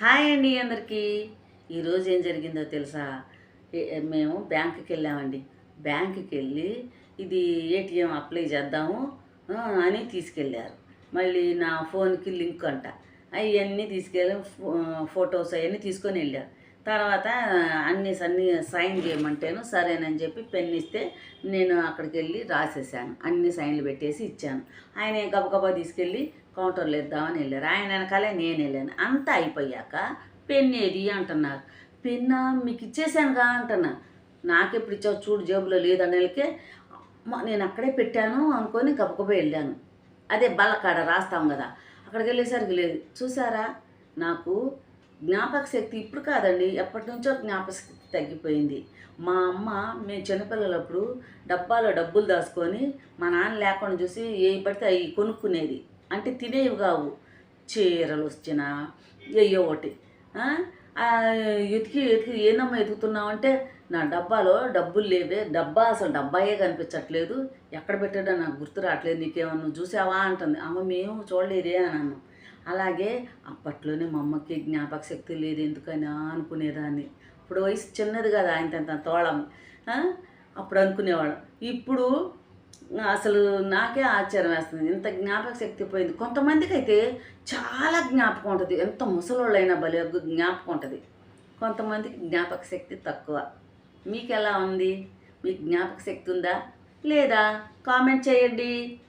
Hi అండి అందరికీ. ఈరోజు ఏం జరిగిందో తెలుసా? మేము బ్యాంకుకి వెళ్ళామండి. బ్యాంకుకి వెళ్ళి ఇది ఏటీఎం అప్లై చేద్దాము అని తీసుకెళ్ళారు. మళ్ళీ నా ఫోన్కి లింక్ అంట. అవన్నీ తీసుకెళ్ళి ఫోటోస్ ఫొటోస్ అవన్నీ తీసుకొని వెళ్ళారు. తర్వాత అన్ని అన్ని సైన్ చేయమంటేను సరేనని చెప్పి పెన్ ఇస్తే నేను అక్కడికి వెళ్ళి రాసేసాను అన్ని సైన్లు పెట్టేసి ఇచ్చాను. ఆయన గబగబా తీసుకెళ్ళి కౌంటర్లో ఇద్దామని వెళ్ళారు. ఆయన వెనకాలే నేను వెళ్ళాను. అంతా అయిపోయాక పెన్ ఏది అంటున్నారు. పెన్ మీకు ఇచ్చేసానుగా అంటున్నా. నాకెప్పుడు ఇచ్చావు? చూడు జేబులో లేదని వెళ్ళకే నేను అక్కడే పెట్టాను అనుకొని గబగబా వెళ్ళాను. అదే బల్లకాడ రాస్తాం కదా అక్కడికి వెళ్ళేసరికి లేదు. చూసారా? నాకు జ్ఞాపక శక్తి ఇప్పుడు కాదండి ఎప్పటి నుంచో జ్ఞాపకశక్తి తగ్గిపోయింది. మా అమ్మ మేము చిన్నపిల్లలప్పుడు డబ్బాలో డబ్బులు దాచుకొని మా నాన్న లేకుండా చూసి ఏ పడితే అవి కొనుక్కునేది. అంటే తినేవి కావు. చీరలు వచ్చినా అయ్యో ఒకటి. ఎతికి ఎతికి ఏందమ్మా ఎతుకుతున్నావు అంటే నా డబ్బాలో డబ్బులు లేవే డబ్బా అసలు డబ్బాయే కనిపించట్లేదు. ఎక్కడ పెట్టాడో నాకు గుర్తు రావట్లేదు నీకేమన్నా చూసావా? అంటుంది. అమ్మ మేము చూడలేదే అని అన్నాం. అలాగే అప్పట్లోనే మా అమ్మకి జ్ఞాపక శక్తి లేదు ఎందుకని అనుకునేదాన్ని. ఇప్పుడు వయసు చిన్నది కదా ఆయన తోళం. అప్పుడు అనుకునేవాళ్ళం. ఇప్పుడు అసలు నాకే ఆశ్చర్యం వేస్తుంది. ఇంత జ్ఞాపక శక్తి పోయింది. కొంతమందికి అయితే చాలా జ్ఞాపకం ఉంటుంది. ఎంత ముసలోళ్ళైనా భలే జ్ఞాపకం ఉంటుంది. కొంతమందికి జ్ఞాపక శక్తి తక్కువ. మీకు ఎలా ఉంది? మీకు జ్ఞాపక శక్తి ఉందా? లేదా కామెంట్ చేయండి.